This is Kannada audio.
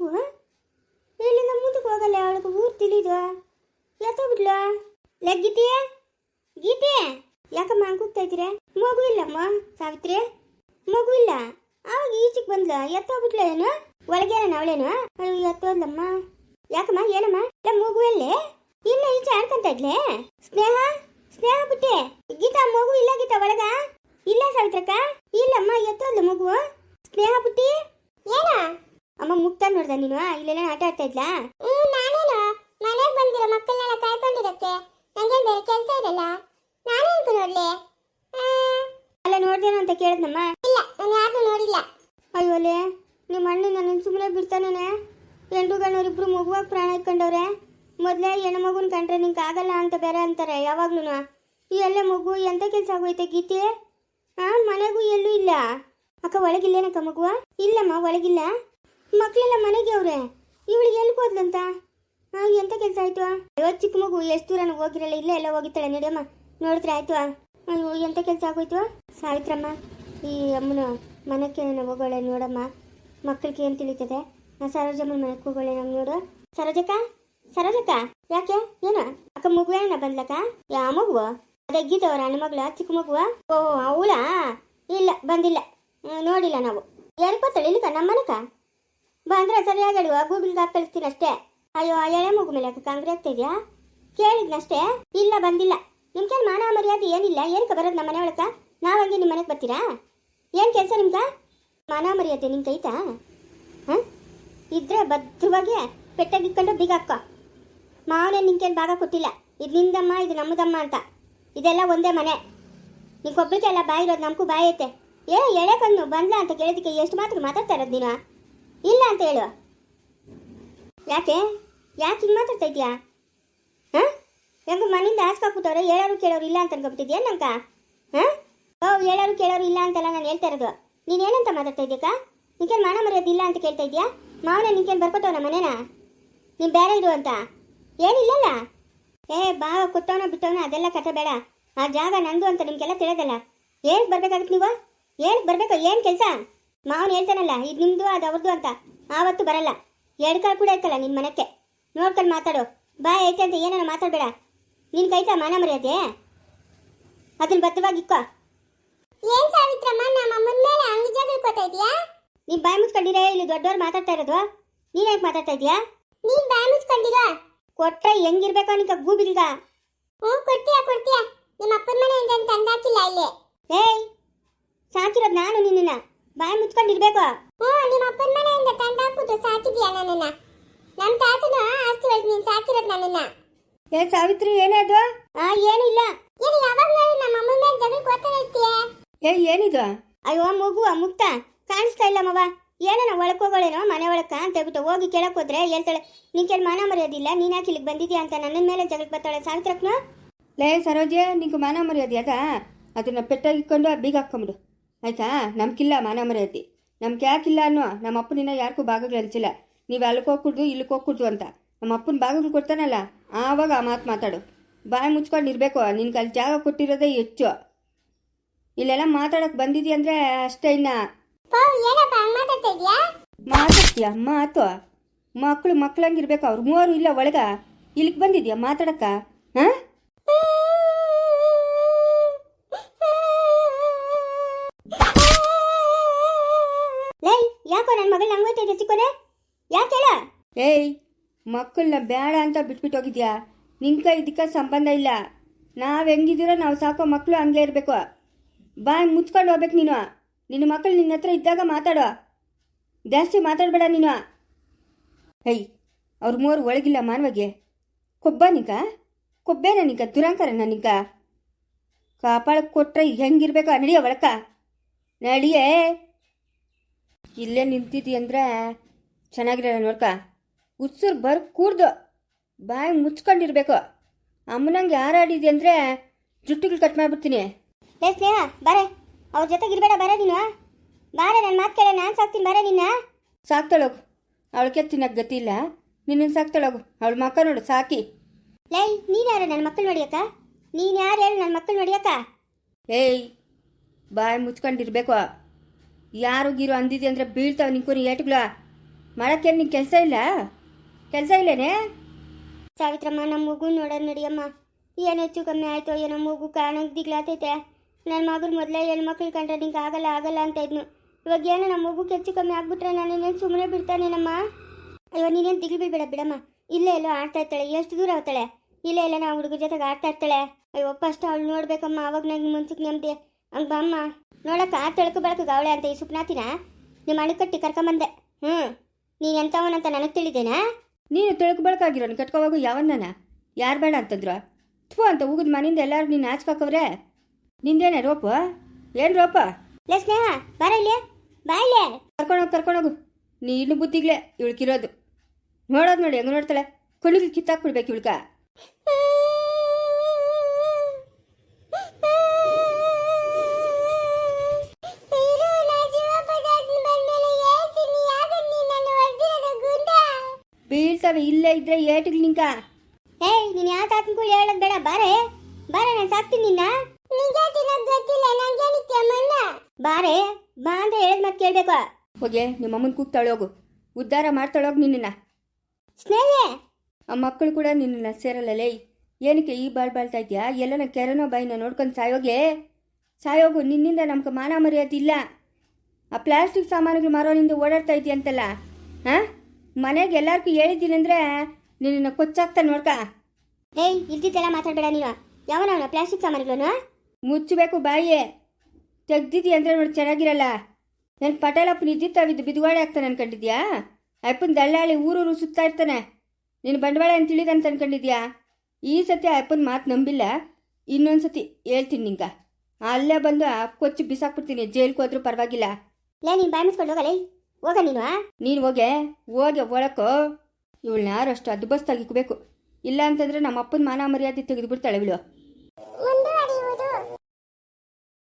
ಮಗು ಇಲ್ಲಿಂದ ಮುಂದಕ್ಕೆ ಹೋಗಲ್ಲ ಅವಳಿಗೆ ಊರು ತಿಳಿದು. ಯಾತ ಬಿಡ್ಲ? ಲೇ ಗೀತೆ ಗೀತೆ? ಯಾಕಮ್ಮ ಹಂಗೆ ಮಗು ಇಲ್ಲಮ್ಮ, ಸಾವಿತ್ರಿ. ಮಗು ಇಲ್ಲ. ಅವಾಗ ಈಚೆಗೆ ಬಂದ್ಲ. ಎತ್ತೋಗ್ಬಿಟ್ಲ ಏನು ಒಳಗೆ ಅವಳೇನು? ಎತ್ತೋದ್ಲಮ್ಮ ಯಾಕಮ್ಮ, ಏನಮ್ಮ? ಇಲ್ಲ ಮಗು ಎಲ್ಲೇ? ಇಲ್ಲ ಈಚೆ ಆಡ್ಕೊಂತ ಇದ್ಲೆ? ಸ್ನೇಹ? ಸ್ನೇಹ ಬಿಟ್ಟೆ ಗೀತಾ, ಮಗು ಇಲ್ಲ ಗೀತಾ ಒಳಗ? ಇಲ್ಲ ಸಾವಿತ್ರಕ್ಕ? ಇಲ್ಲಮ್ಮ ಎತ್ತೋದ್ಲ ಮಗು. ಸ್ನೇಹ ಬಿಟ್ಟಿ ಏನ? ಅಮ್ಮ ಮುಟ್ಟ ನೋಡ್ದ ನೀನು ಇಲ್ಲೆಲ್ಲ ಆಟ ಆಡ್ತಾ ಇದ್ಲಾ? ಹ್ಮ್ ನಾನೇನು? ಮನೆಗೆ ಬಂದಿರೋ ಮಕ್ಕಳನ್ನೆಲ್ಲ ಕಾಯ್ಕೊಂಡಿರಕ್ಕೆ ನಂಗೆ ಬೇರೆ ಕೆಲಸ ಇರಲ್ಲ? ನಾನೇನ್ಕು ನೋಡ್ಲಿ? ಅಲ್ಲ ನೋಡ್ದೇನು ಅಂತ ಕೇಳಿದ್ನಮ್ಮ. ಇಲ್ಲ ನಾನು ಯಾರನ್ನೂ ನೋಡಿಲ್ಲ. ಅಯ್ಯೋಲೆ ನಿಮ್ಮ ಅಣ್ಣ ನನ್ನ ಸುಮ್ಮನೆ ಬಿಡ್ತಾನೆ ಎಂಟು ಗಣ್ಣವ್ರಿಬ್ರು ಮಗುವಾಗಿ ಪ್ರಾಣ ಇಟ್ಕೊಂಡವ್ರೆ. ಮೊದಲೇ ಹೆಣ್ಣು ಮಗುನ ಕಂಡ್ರೆ ನಿಂಗೆ ಆಗಲ್ಲ ಅಂತ ಬೇರೆ ಅಂತಾರೆ ಯಾವಾಗ್ಲೂ ಈ ಎಲ್ಲ ಮಗು ಎಂತ ಕೆಲಸ ಆಗೋಯ್ತೆ ಗೀತೆ? ಹಾ ಮನೆಗೂ ಎಲ್ಲೂ ಇಲ್ಲ. ಅಕ್ಕ ಒಳಗಿಲ್ಲೇನಕ್ಕ ಮಗುವ? ಇಲ್ಲಮ್ಮ ಒಳಗಿಲ್ಲ. ಮಕ್ಕಳೆಲ್ಲ ಮನೆಗೆ ಅವ್ರೆ. ಇವಳಿಗೆ ಎಲ್ಲಿ ಹಾ ಎಂತ ಕೆಲಸ ಆಯ್ತು? ಅಯ್ಯೋ ಚಿಕ್ಕ ಮಗು ಎಷ್ಟು ದೂರ ಹೋಗಿರಲ್ಲ, ಇಲ್ಲೇ ಎಲ್ಲ ಹೋಗಿತ್ತಾಳೆ ನಡಿಯಮ್ಮ ನೋಡಿದ್ರೆ ಆಯ್ತು. ಅಯ್ಯೋ, ಎಂತ ಕೆಲಸ ಆಗೋಯ್ತು? ಸಾವಿತ್ರಮ್ಮ, ಈ ಅಮ್ಮನ ಮನಕ್ಕೆ ನಾನು ಹೋಗೋಳೆ ನೋಡಮ್ಮ. ಮಕ್ಕಳಿಗೆ ಏನು ತಿಳಿತದೆ? ನಾ ಸರೋಜಮ್ಮನ ಮನೆಗೆ ಹೋಗೋಳೆ ನಮ್ಗೆ ನೋಡು. ಸರೋಜಕ್ಕ? ಸರೋಜಕ್ಕ? ಯಾಕೆ? ಏನು? ಅಕ್ಕ ಮಗುವೇನ ಬಂದ್ಲಕ್ಕ? ಯಾ ಮಗುವ? ಅದೇ ಗೀತ ಅವ್ರ ಅಣ್ಣ ಮಗಳ, ಚಿಕ್ಕ ಮಗುವ? ಓ ಅವಳ? ಇಲ್ಲ, ಬಂದಿಲ್ಲ. ನೋಡಿಲ್ಲ ನಾವು. ಯಾರಿಗೆ ಬರ್ತಾಳೆ ಇಲ್ಲಿಕ ನಮ್ಮ ಮನಕ ಬಂದ್ರೆ ಸರಿಯಾಗಿ ಹೇಳುವ. ಗೂಗಲ್ಗೆ ಹಾಕಿ ಅಷ್ಟೇ. ಅಯ್ಯೋ ಎಳೆ ಮಗು ಮೇಲೆ ಕಾಂಗ್ರೆಸ್ ಕಾಂಗ್ರೆ ಆಗ್ತಾ ಇದೆಯಾ? ಕೇಳಿದ್ನಷ್ಟೇ ಇಲ್ಲ, ಬಂದಿಲ್ಲ. ನಿಮ್ಗೇನು ಮಾನ ಮರ್ಯಾದೆ ಏನಿಲ್ಲ? ಏನಕ್ಕೆ ಬರೋದು ನಮ್ಮ ಮನೆ ಒಳಕ ನಾವಂಗೆ ನಿಮ್ಮ ಮನೆಗೆ ಬರ್ತೀರಾ? ಏನು ಕೆಲಸ ನಿಮ್ಗ? ಮಾನ ಮರ್ಯಾದೆ ನಿಮ್ ಕೈತಾ? ಹಾಂ? ಇದ್ರೆ ಭದ್ರವಾಗಿ ಪೆಟ್ಟಾಗಿಕ್ಕೊಂಡು ಬೀಗ ಹಾಕೋ. ಮಾವನೇ ನಿಂಗೇನು ಭಾಗ ಕೊಟ್ಟಿಲ್ಲ. ಇದು ನಿಂದಮ್ಮ, ಇದು ನಮ್ಮದಮ್ಮ ಅಂತ. ಇದೆಲ್ಲ ಒಂದೇ ಮನೆ. ನಿಂಗೆ ಎಲ್ಲ ಬಾಯಿರೋದು ನಮಗೂ ಬಾಯಿ ಐತೆ ಏ, ಎಳೆ ಕಣ್ಣು, ಬಂದ್ಲ ಅಂತ ಕೇಳಿದಕ್ಕೆ ಎಷ್ಟು ಮಾತ್ರ ಮಾತಾಡ್ತಾ ಇರೋದು ನೀನು? ಇಲ್ಲ ಅಂತ ಹೇಳು. ಯಾಕೆ? ಯಾಕೆ ಹಿಂಗೆ ಮಾತಾಡ್ತಾ ಇದೆಯಾ ಹಾಂ? ಹೆಂಗ ಮನೆಯಿಂದ ಹಾಸ್ಕಾಕ್ಬಿಟ್ಟವ್ರೆ ಹೇಳೋರು ಕೇಳೋರು ಇಲ್ಲ ಅಂತ ಅನ್ಕೊಬಿಟ್ಟಿದ್ಯಾ ನಂಕ ಹಾಂ? ಓ, ಹೇಳೋರು ಕೇಳೋರು ಇಲ್ಲ ಅಂತೆಲ್ಲ ನಾನು ಹೇಳ್ತಾ ಇರೋದು. ನೀನು ಏನಂತ ಮಾತಾಡ್ತಾ ಇದೀಯಕ್ಕ ನಿಂಗೇನು ಮಾನ ಮರ್ಯಾದೆ ಇಲ್ಲ ಅಂತ ಕೇಳ್ತಾ ಇದೆಯಾ ಮಾವನ ನಿಂಗೇನು ಬರ್ಕೊಟ್ಟವನ ಮನೇನ? ನೀನು ಬೇರೆ ಇರು ಅಂತ. ಏನಿಲ್ಲಲ್ಲ ಏ ಬಾವ ಕೊತ್ತವನ ಬಿಟ್ಟವನ ಅದೆಲ್ಲ ಕಥೆ ಬೇಡ. ಆ ಜಾಗ ನಂದು ಅಂತ ನಿಮಗೆಲ್ಲ ತಿಳಿದಲ್ಲ. ಏನಕ್ಕೆ ಬರ್ಬೇಕಾಗತ್ತೆ ನೀವು? ಏನಕ್ಕೆ ಬರಬೇಕು? ಏನು ಕೆಲಸ? ಮಾವನ್ ಹೇಳ್ತಾನಲ್ಲ ಇದು ನಿಮ್ದು ಅದು ಅವ್ರದ್ದು ಅಂತ. ಆವತ್ತು ಬರಲ್ಲ. ಎರಡು ಕಾಲು ಕೂಡ ಐತಲ್ಲ ನಿನ್ನ ಮನಕ್ಕೆ ನೋಡ್ಕೊಂಡು ಮಾತಾಡು. ಬಾಯ್ ಐತೆ ಅಂತ ಏನಾರ ಮಾತಾಡಬೇಡ. ನಿನ್ ಕೈತಾ ಮಾನ ಮರ್ಯಾದೆ? ಅದನ್ನ ಬದ್ಧವಾಗಿಕ್ಕೋ ಏನ್ ಸಾವಿತ್ರಮ್ಮ ನಮ್ಮ ಅಮ್ಮನ ಮೇಲೆ ಹಂಗ್ ಜಗಳ್ಕೊತಾ ಇದೀಯಾ? ನೀನ್ ಬಾಯಿ ಮುಚ್ಕೊಂಡಿರೇ ಇಲ್ಲಿ ದೊಡ್ಡವ್ರು ಮಾತಾಡ್ತಾ ಇರೋದು? ನೀನ್ ಯಾಕೆ ಮಾತಾಡ್ತಾ ಇದೀಯಾ? ನೀನ್ ಬಾಯಿ ಮುಚ್ಕೊಂಡಿರೋ? ಕೊಟ್ರೆ ಹೆಂಗಿರ್ಬೇಕು ನಿಂಕ ಗೂಬಿಲ್ಗ ಹ್ಞೂ ಕೊಡ್ತೀಯ ಕೊಡ್ತೀಯ? ನಿಮ್ಮ ಅಪ್ಪನ ಮನೆಯಿಂದ ಏನ್ ತಂದಾಕಿಲ್ಲ ಇಲ್ಲಿ. ಏಯ್ ಸಾಕಿರೋದು ನಾನು ನಿನ್ನ ಬಾಯಿ ಮುಚ್ಕೊಂಡಿರ್ಬೇಕು ಹ್ಞೂ ನಿಮ್ಮ ಅಪ್ಪನ ಮನೆಯಿಂದ ತಂದಾಕ್ಬಿಟ್ಟು ಸಾಕಿದ್ಯಾ ನನ್ನನ್ನ? ನಮ್ಮ ತಾತನ ಆಸ್ತಿ ಒಳಗೆ ನೀನು ಸಾಕಿರೋದು ನನ್ನನ್ನ. ಏ ಸಾವಿತ್ರಿ ಏನದು ಆ ಏನಿಲ್ಲ. ಏನು ಯಾವಾಗ ನಮ್ಮ ಅಮ್ಮನ ಮೇಲೆ ಜಗಳ್ಕೊತಾ ಇರ್ತೀಯ ಏ ಏನಿದು? ಅಯ್ಯೋ ಮಗು ಮುಕ್ತ. ಕಾಣಿಸ್ತಾ ಇಲ್ಲ ಮವ. ಏನನ ಒಳಕೋಗಳೇನೋ ಮನೆ ಒಳಕ ಅಂತ ಹೇಳ್ಬಿಟ್ಟು ಹೋಗಿ ಕೇಳಕ್ ಹೋದ್ರೆ ಹೇಳ್ತಾಳೆ ನಿಂಗೇನು ಮಾನ ಮರ್ಯಾದಿಲ್ಲ ನೀನ್ ಯಾಕೆ ಇಲ್ಲಿಗೆ ಬಂದಿದ್ಯಾ ಅಂತ ನನ್ನ ಮೇಲೆ ಜಗಳಕ್ಕೆ ಬರ್ತಾಳೆ ಸಾವಿತ್ರಕ್ನು ಲೇ ಸರೋಜೆ ನಿಂಗೆ ಮಾನ ಮರ್ಯಾದೆ ಅದನ್ನ ಅದನ್ನು ಪೆಟ್ಟಾಗಿಕ್ಕೊಂಡು ಬೀಗ ಹಾಕ್ಕೊಂಬಿಡು ಆಯ್ತಾ? ನಮ್ಗಿಲ್ಲ ಮಾನ ಮರ್ಯಾದೆ ನಮ್ಗೆ ಯಾಕಿಲ್ಲ ಅನ್ನೋ ನಮ್ಮ ಅಪ್ಪನಿನ್ನ ಯಾರಿಗೂ ಭಾಗಗಳು ಹಂಚಿಲ್ಲ ನೀವು ಅಲ್ಲಿಗೆ ಹೋಗ್ಕೊಡ್ದು ಇಲ್ಲಿಗೆ ಹೋಗ್ಕೊಡ್ದು ಅಂತ. ನಮ್ಮ ಅಪ್ಪನ ಭಾಗಗಳು ಕೊಡ್ತಾನಲ್ಲ? ಆವಾಗ ಆ ಮಾತು ಮಾತಾಡು. ಬಾಯಿ ಮುಚ್ಕೊಂಡು ಇರಬೇಕು. ನಿನ್ಗೆ ಅಲ್ಲಿ ಜಾಗ ಕೊಟ್ಟಿರೋದೇ ಹೆಚ್ಚು. ಇಲ್ಲೆಲ್ಲ ಮಾತಾಡೋಕೆ ಬಂದಿದ್ಯಾ ಅಂದರೆ ಅಷ್ಟೇ ಇನ್ನ. ಮಾತಾಡ್ತೀಯ? ಮಾತು? ಮಕ್ಕಳು ಮಕ್ಳಂಗಿರ್ಬೇಕು ಅವ್ರು ಮೂವರು ಇಲ್ಲ ಒಳಗ. ಇಲ್ಲಿಗೆ ಬಂದಿದ್ಯಾ ಮಾತಾಡಕ್ಕ? ಹಾಂ? ಯಾಕೋ ನನ್ನ ಮಗಳು ನಂಗೆ ಇದೆ ಯಾಕೆ ಹೇಳ? ಏಯ್, ಮಕ್ಕಳನ್ನ ಬೇಡ ಅಂತ ಬಿಟ್ಬಿಟ್ಟು ಹೋಗಿದ್ಯಾ? ಕೈ ಇದಕ್ಕೆ ಸಂಬಂಧ ಇಲ್ಲ. ನಾವು ಹೆಂಗಿದ್ದೀರೋ ನಾವು ಸಾಕೋ ಮಕ್ಕಳು ಹಂಗೆ ಇರಬೇಕು. ಬಾಯ್ ಮುಚ್ಕೊಂಡು ಹೋಗ್ಬೇಕು ನೀನು. ನಿನ್ನ ಮಕ್ಕಳು ನಿನ್ನ ಹತ್ರ ಇದ್ದಾಗ ಮಾತಾಡೋ. ಜಾಸ್ತಿ ಮಾತಾಡಬೇಡ ನೀನು. ಏಯ್, ಅವ್ರ ಮೂವರು ಒಳಗಿಲ್ಲ ಮಾನವಗೆ. ಕೊಬ್ಬ ನಿಂಕ? ಕೊಬ್ಬೇನ ನಿಂಕ? ದುರಂಕರ ನಿಂಕ? ಕಾಪಾಳಕ್ಕೆ ಕೊಟ್ರೆ ಹೆಂಗಿರ್ಬೇಕು? ನಡಿಯ ಒಳಕ. ನಡಿಯೇ. ಇಲ್ಲೇ ನಿಂತಿದ್ದಿ ಅಂದರೆ ಚೆನ್ನಾಗಿರಲ್ಲ ನೋಡ್ಕ. ಉಸಿರು ಬರ್ ಕೂರ್ದು ಬಾಯಿ ಮುಚ್ಕೊಂಡಿರ್ಬೇಕು. ಅಮ್ಮನಂಗೆ ಯಾರಾಡಿದೆ ಅಂದರೆ ಜುಟ್ಟುಗಳು ಕಟ್ ಮಾಡಿಬಿಡ್ತೀನಿ. ಲೇ ಸ್ನೇಹ ಬಾರೆ. ಅವ್ರ ಜೊತೆಗೆ ಇರಬೇಡ ಬಾರೆ ನೀನು. ಬಾರೆ ನನ್ನ ಮಾತು ಕೇಳ ನಾನು ಸಾಕ್ತೀನಿ ಬಾರೆ ನಿನ್ನ. ಸಾಕ್ತಾಳೋಗು ಅವಳಿಗೆ ತಿನ್ನಕ್ಕೆ ಗತಿ ಇಲ್ಲ. ನಿನ್ನನ್ನು ಸಾಕ್ತಾಳೋಗು ಅವಳ ಮಕ್ಕ ನೋಡು ಸಾಕಿ. ಲೈ ನೀನು ಯಾರು ನನ್ನ ಮಕ್ಕಳು ನೋಡಿಯಕ್ಕ? ನೀನು ಯಾರು ಹೇಳು ನನ್ನ ಮಕ್ಕಳು ನೋಡಿಯಕ್ಕ? ಏಯ್ ಬಾಯಿ ಮುಚ್ಕೊಂಡಿರ್ಬೇಕು. ಯಾರು ಗೀರು ಅಂದಿದ್ದೆ ಅಂದರೆ ಬೀಳ್ತಾವೆ ನಿಂಕೋನಿ ಏಟ್ಗಳ. ಮಾಡೋಕ್ಕೇನು ನಿಂಗೆ ಕೆಲಸ ಇಲ್ಲ? ಕೆಲಸ ಇಲ್ಲೇನೆ? ಸಾವಿತ್ರಮ್ಮ ನಮ್ಮ ಮಗು ನೋಡೋಣ ನಡಿಯಮ್ಮ. ಏನು ಹೆಚ್ಚು ಕಮ್ಮಿ ಆಯ್ತು ಏನೋ ಮಗು ಕಾಣೋಕೆ ದಿಗ್ಲಾತೈತೆ ನನ್ನ ಮಗನ ಮೊದಲೇ ಹೆಣ್ಮಕ್ಳು ಕಂಡ್ರೆ ನಿಂಗೆ ಆಗಲ್ಲ ಆಗಲ್ಲ ಅಂತ ಇದ್ನು. ಇವಾಗ ಏನೋ ನಮ್ಮ ಮಗುಗೆ ಹೆಚ್ಚು ಕಮ್ಮಿ ಆಗಿಬಿಟ್ರೆ ನಾನು ಇನ್ನೇನು ಸುಮ್ಮನೆ ಬಿಡ್ತಾನೇನಮ್ಮ ಅಯ್ಯೋ, ನೀನೇನು ದಿಗ್ಲು ಬಿಡ ಬಿಡಮ್ಮ. ಇಲ್ಲೇ ಎಲ್ಲೋ ಆಡ್ತಾ ಇರ್ತಾಳೆ, ಎಷ್ಟು ದೂರ ಆಗ್ತಾಳೆ ಇಲ್ಲೇ ಇಲ್ಲ ನಾವು ಹುಡುಗರ ಜೊತೆಗೆ ಆಡ್ತಾ ಇರ್ತಾಳೆ. ಅಯ್ಯೋ, ಫಸ್ಟ್ ಅವಳು ನೋಡ್ಬೇಕಮ್ಮ, ಅವಾಗ ನಂಗೆ ಮನ್ಸಿಗೆ ನೆಮ್ಮದಿ ಹಂಗೆ ಬಮ್ಮ ನೋಡಕ್ಕ ತಳಕು ಬೆಳಕು ಗಾವಳೆ ಅಂತ ಈ ಸುಪ್ನಾತಿನ ನಿಮ್ಮ ಅಣಕಟ್ಟಿ ಕರ್ಕೊಂಬಂದೆ ಹ್ಞೂ ನೀನು ಎಂಥವನಂತ ನನಗೆ ತಿಳಿದೇನಾ? ನೀನು ತಿಳ್ಕು ಬೆಳಕಾಗಿರೋನು ಕಟ್ಕೋವಾಗ ಯಾವನ್ನ ಯಾರು ಬೇಡ ಅಂತಂದ್ರು? ಥೂ ಅಂತ ಉಗಿದ ಮನೆಯಿಂದ ಎಲ್ಲರೂ ನೀನು ಹಾಚ್ಕಾಕವ್ರೆ ನಿಂದೇನೆ ರೋಪ? ಏನು ರೋಪ? ಲೇ ಸ್ನೇಹ ಬಾರ ಇಲ್ಲಿ. ಬಾ ಇಲ್ಲಿ. ಕರ್ಕೊಂಡೋಗಿ ಕರ್ಕೊಂಡೋಗು ನೀ ಇನ್ನು ಬುದ್ಧಿಗ್ಲೆ ಇವಳ್ಕಿರೋದು ನೋಡೋದು ನೋಡಿ ಹೆಂಗೆ ನೋಡ್ತಾಳೆ? ಕಣ್ಣಿಗೆ ಕಿತ್ತಾಕ್ಬಿಡ್ಬೇಕು ಇವಳ್ಕ. ಇಲ್ಲೇ ಇದ್ರೆ ಏಟಿಗೆ ನಿಂಕ? ಏಯ್ ನೀನು ಯಾವ ಕೂಡ ಹೇಳೋದು ಬೇಡ ಬಾರೆ. ಬಾರೆ ನಾನು ಸಾಕ್ತೀನಿ ನಿನ್ನ. ಬಾರೆ ಬಾ ಅಂದ್ರೆ ಹೇಳಿದ್ ಮತ್ತೆ ಕೇಳ್ಬೇಕು. ಹೋಗಿ ನಿಮ್ಮ ಅಮ್ಮನ ಕೂಗ್ತಾಳೆ ಹೋಗು. ಉದ್ಧಾರ ಮಾಡ್ತಾಳೋಗ್ ನಿನ್ನ ಸ್ನೇಹೆ! ಆ ಮಕ್ಕಳು ಕೂಡ ನಿನ್ನ ಸೇರಲ್ಲ ಲೇ. ಏನಕ್ಕೆ ಈ ಬಾಳ್ ಬಾಳ್ತಾ ಇದೆಯಾ? ಎಲ್ಲನ ಕೆರನೋ ಬಾಯಿನ ನೋಡ್ಕೊಂಡು ಸಾಯೋಗೆ ಸಾಯೋಗು ನಿನ್ನಿಂದ ನಮ್ಗೆ ಮಾನ ಮರ್ಯಾದಿಲ್ಲ ಆ ಪ್ಲಾಸ್ಟಿಕ್ ಸಾಮಾನುಗಳು ಮಾರೋನಿಂದ ಓಡಾಡ್ತಾ ಇದೆಯಂತಲ್ಲ ಹಾಂ? ಮನೆಗೆ ಎಲ್ಲರಿಗೂ ಹೇಳಿದ್ದೀನಿ ಅಂದರೆ ನಿನ್ನ ಕೊಚ್ಚಾಗ್ತಾ ನೋಡ್ಕ. ಏಯ್ ಇಲ್ದಿದ್ದೆಲ್ಲ ಮಾತಾಡ್ಬೇಡ ನೀನು. ಯಾವನವನ ಪ್ಲಾಸ್ಟಿಕ್ ಸಾಮಾನುಗಳನ್ನು? ಮುಚ್ಚಬೇಕು ಬಾಯಿ ತೆಗ್ದಿದ್ದೀಯ ಅಂದರೆ ನೋಡಿ ಚೆನ್ನಾಗಿರಲ್ಲ. ನನ್ನ ಪಟೇಲಪ್ಪನ ಇದ್ದಿತ್ತಾವಿದ್ದು ಬಿದುವಾಡೆ ಆಗ್ತಾನೆ ಅನ್ಕೊಂಡಿದ್ಯಾ? ಅಪ್ಪನ ದಳ್ಳಾಳಿ ಊರೂರು ಸುತ್ತಾ ಇರ್ತಾನೆ. ನಿನ್ನ ಬಂಡವಾಳ ಅಂತ ತಿಳಿದಂತ ಅನ್ಕೊಂಡಿದ್ಯಾ? ಈ ಸತಿ ಅಪ್ಪನ ಮಾತು ನಂಬಿಲ್ಲ. ಇನ್ನೊಂದು ಸತಿ ಹೇಳ್ತೀನಿ ನಿಂಗ. ಅಲ್ಲೇ ಬಂದು ಆ ಕೊಚ್ಚಿ ಬಿಸಾಕ್ಬಿಡ್ತೀನಿ. ಜೈಲ್ಗೆ ಹೋದ್ರೂ ಪರವಾಗಿಲ್ಲ. ಲೇ ನೀನು ಬಾಯ್ ಮುಚ್ಕೊಂಡು ಹೋಗಲೇ. ಹೋಗ ನೀನು ನೀನು ಹೋಗೆ ಹೋಗೆ ಒಳಕೋ. ಇವಳನ್ನ ಅಷ್ಟು ಅದ್ಬಸ್ತಾಗಿ ಇಕ್ಬೇಕು. ಇಲ್ಲ ಅಂತಂದ್ರೆ ನಮ್ಮ ಅಪ್ಪನ ಮಾನ ಮರ್ಯಾದೆ ತೆಗೆದು ಬಿಡ್ತಾಳೆ ಇವಳು